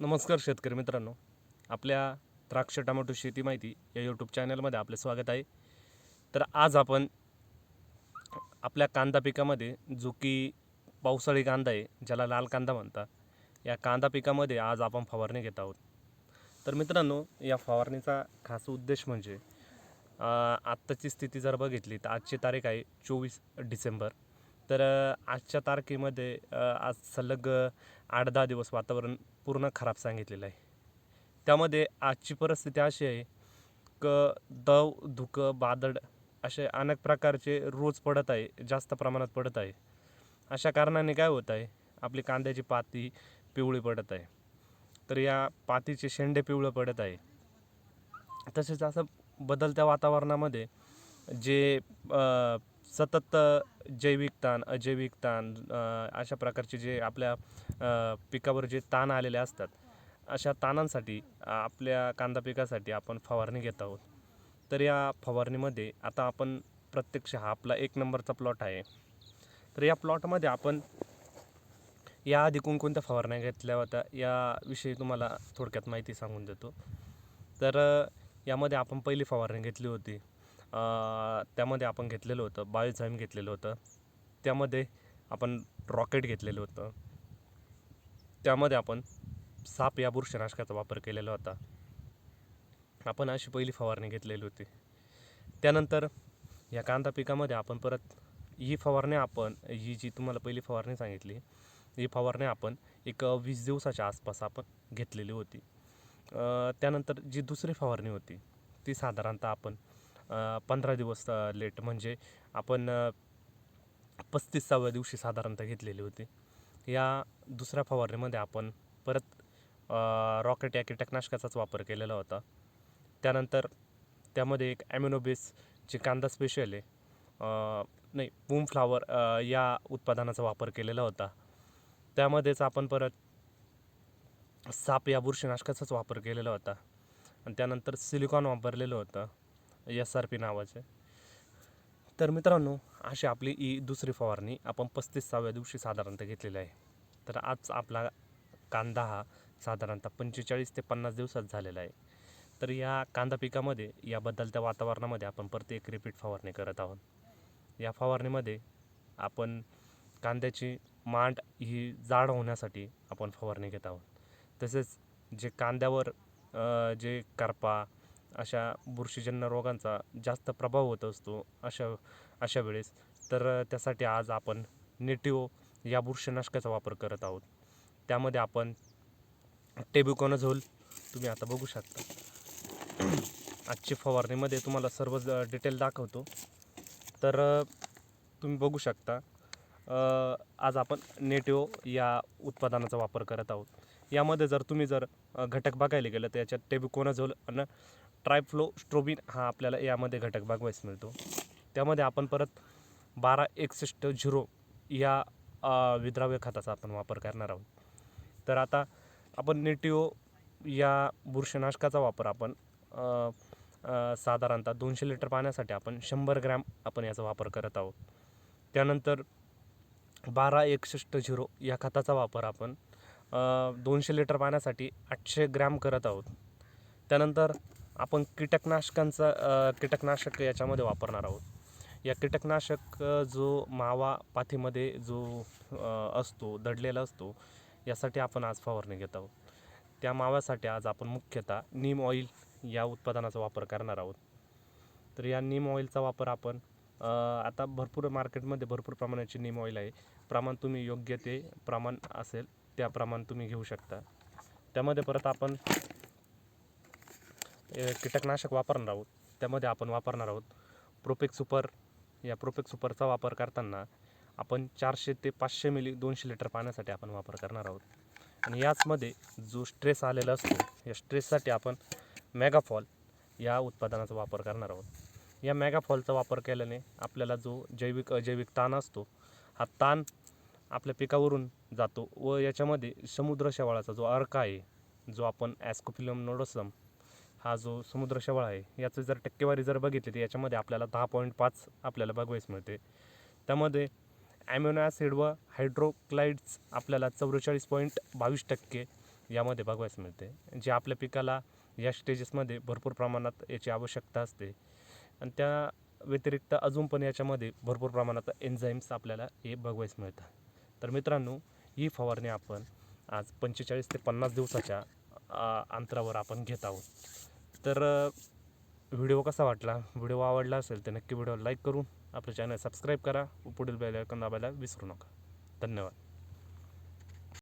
नमस्कार शेतकरी मित्रांनो. आपल्या द्राक्ष टमाटो शेती माहिती या यूट्यूब चॅनलमध्ये आपले स्वागत आहे. तर आज आपण आपल्या कांदा पिकामध्ये जो की पावसाळी कांदा आहे ज्याला लाल कांदा म्हणतात या कांदा पिकामध्ये आज आपण फवारणी घेत आहोत. तर मित्रांनो या फवारणीचा खास उद्देश म्हणजे आत्ताची स्थिती जर बघितली तर आजची तारीख आहे चोवीस डिसेंबर. तर आजच्या तारखेमध्ये आज सलग आठ दहा दिवस वातावरण पूर्ण खराब सांगितलेलं आहे. त्यामध्ये आजची परिस्थिती अशी आहे क दव धुकं बादड असे अनेक प्रकारचे रोज पडत आहे जास्त प्रमाणात पडत आहे. अशा कारणाने काय होत आहे आपली कांद्याची पाती पिवळी पडत आहे. तर या पातीचे शेंडे पिवळं पडत आहे. तसेच असं बदलत्या वातावरणामध्ये जे सतत जैविक ताण अजैविक ताण अशा प्रकारचे जे आपल्या पिकावर जे ताण आलेले असतात अशा ताणांसाठी आपल्या कांदा पिकासाठी आपण फवारणी घेत आहोत. तर या फवारणीमध्ये आता आपण प्रत्यक्ष हा आपला एक नंबरचा प्लॉट आहे. तर या प्लॉटमध्ये आपण याआधी कोणकोणत्या फवारण्या घेतल्या होत्या याविषयी तुम्हाला थोडक्यात माहिती सांगून देतो. तर यामध्ये आपण पहिली फवारणी घेतली होती. त्यामध्ये आपण घेतलेलं होतं बायोझाईम घेतलेलं होतं. त्यामध्ये आपण रॉकेट घेतलेलं होतं. त्यामध्ये आपण साप या बुरशीनाशकाचा वापर केलेला होता. आपण अशी पहिली फवारणी घेतलेली होती. त्यानंतर या कांदा पिकामध्ये आपण परत ही फवारणी आपण ही जी तुम्हाला पहिली फवारणी सांगितली ही फवारणी आपण एक वीस दिवसाच्या आसपास आपण घेतलेली होती. त्यानंतर जी दुसरी फवारणी होती ती साधारणतः आपण पंधरा दिवस लेट म्हणजे आपण पस्तीसाव्या दिवशी साधारणतः घेतलेली होती. या दुसऱ्या फवारणीमध्ये आपण परत रॉकेट या कीटकनाशकाचाच वापर केलेला होता. त्यानंतर त्यामध्ये एक ॲम्युनोबेस जे कांदा स्पेशल आहे नाही बूम फ्लावर या उत्पादनाचा वापर केलेला होता. त्यामध्येच आपण परत साप या बुरशीनाशकाचाच वापर केलेला होता. आणि त्यानंतर सिलिकॉन वापरलेलं होतं. एस आर पी नावाचे. तर मित्रांनो अशी आपली ही दुसरी फवारणी आपण पस्तीसाव्या दिवशी साधारणतः घेतलेली आहे. तर आज आपला कांदा हा साधारणतः पंचेचाळीस ते पन्नास दिवसात झालेला आहे. तर या कांदा पिकामध्ये या बदलत्या वातावरणामध्ये आपण परत एक रिपीट फवारणी करत आहोत. या फवारणीमध्ये आपण कांद्याची मांड ही जाड होण्यासाठी आपण फवारणी घेत आहोत. तसेच जे कांद्यावर जे करपा अशा बुरशीजन्य रोगांचा जास्त प्रभाव होत असतो अशा अशा वेळेस. तर त्यासाठी आज आपण नेटिओ या बुरशीनाशकाचा वापर करत आहोत. त्यामध्ये आपण टेब्युकॉनझोल तुम्ही आता बघू शकता. आजची फवारणीमध्ये तुम्हाला सर्व डिटेल दाखवतो. तर तुम्ही बघू शकता आज आपण नेटिओ या उत्पादनाचा वापर करत आहोत. यामध्ये जर तुम्ही जर घटक बघायला गेलं तर याच्यात टेब्युकोनाझोल आणि ट्रायफ्लो स्ट्रोबिन हा आपल्याला यामध्ये घटक बघायस मिळतो. त्यामध्ये आपण परत बारा एकसष्ट झिरो या विद्राव्य खताचा आपण वापर करणार आहोत. तर आता आपण नेटिओ या बुरशीनाशकाचा वापर आपण साधारणतः दोनशे लिटर पाण्यासाठी आपण शंभर ग्रॅम आपण याचा वापर करत आहोत. त्यानंतर बारा एकसष्ट झिरो या खताचा वापर आपण दोनशे लिटर पाण्यासाठी आठशे ग्रॅम करत आहोत. त्यानंतर आपण कीटकनाशकांचा कीटकनाशक याच्यामध्ये वापरणार आहोत. या कीटकनाशक जो मावा पाथीमध्ये जो असतो दडलेला असतो यासाठी आपण आज फवारणी घेत आहोत. त्या माव्यासाठी आज आपण मुख्यतः नीम ऑइल या उत्पादनाचा वापर करणार आहोत. तर या नीम ऑइलचा वापर आपण आता भरपूर मार्केटमध्ये भरपूर प्रमाणाची नीम ऑइल आहे. प्रमाण तुम्ही योग्य ते प्रमाण असेल त्या प्रमाण तुम्ही घेऊ शकता. त्यामध्ये परत आपण कीटकनाशक वापरणार आहोत. त्यामध्ये आपण वापरणार आहोत प्रोपेक सुपर. या प्रोपेक सुपरचा वापर करताना आपण चारशे ते पाचशे मिली दोनशे लिटर पाण्यासाठी आपण वापर करणार आहोत. आणि याचमध्ये जो स्ट्रेस आलेला असतो या स्ट्रेससाठी आपण मेगाफॉल या उत्पादनाचा वापर करणार आहोत. या मेगाफॉलचा वापर केल्याने आपल्याला जो जैविक अजैविक ताण असतो हा ताण आपल्या पिकावरून जातो व याच्यामध्ये समुद्र शेवाळाचा जो अर्क आहे जो आपण ॲस्कोफिलम नोडोसम हा जो समुद्र शेवाळ आहे याचं जर टक्केवारी जर बघितली तर याच्यामध्ये आपल्याला दहा पॉईंट पाच आपल्याला बघवायस मिळते त्यामध्ये ॲम्युनो ॲसिड व हायड्रोक्लाइड्स आपल्याला चौवेचाळीस पॉईंट बावीस टक्के यामध्ये बघवायस मिळते जे आपल्या पिकाला या स्टेजेसमध्ये भरपूर प्रमाणात याची आवश्यकता असते. आणि त्या व्यतिरिक्त अजून पण याच्यामध्ये भरपूर प्रमाणात एन्झाईम्स आपल्याला हे बघवायस मिळतात तर मित्रांनो ही फवारणी आपण आज पंचेचाळीस ते पन्नास दिवसाच्या अंतरावर आपण घेत आहोत. तर व्हिडिओ कसा वाटला? व्हिडिओ आवडला असेल तर नक्की व्हिडिओ लाईक करून आपलं चॅनल सबस्क्राईब करा. व पुढील बेल आयकॉन दाबायला विसरू नका. धन्यवाद.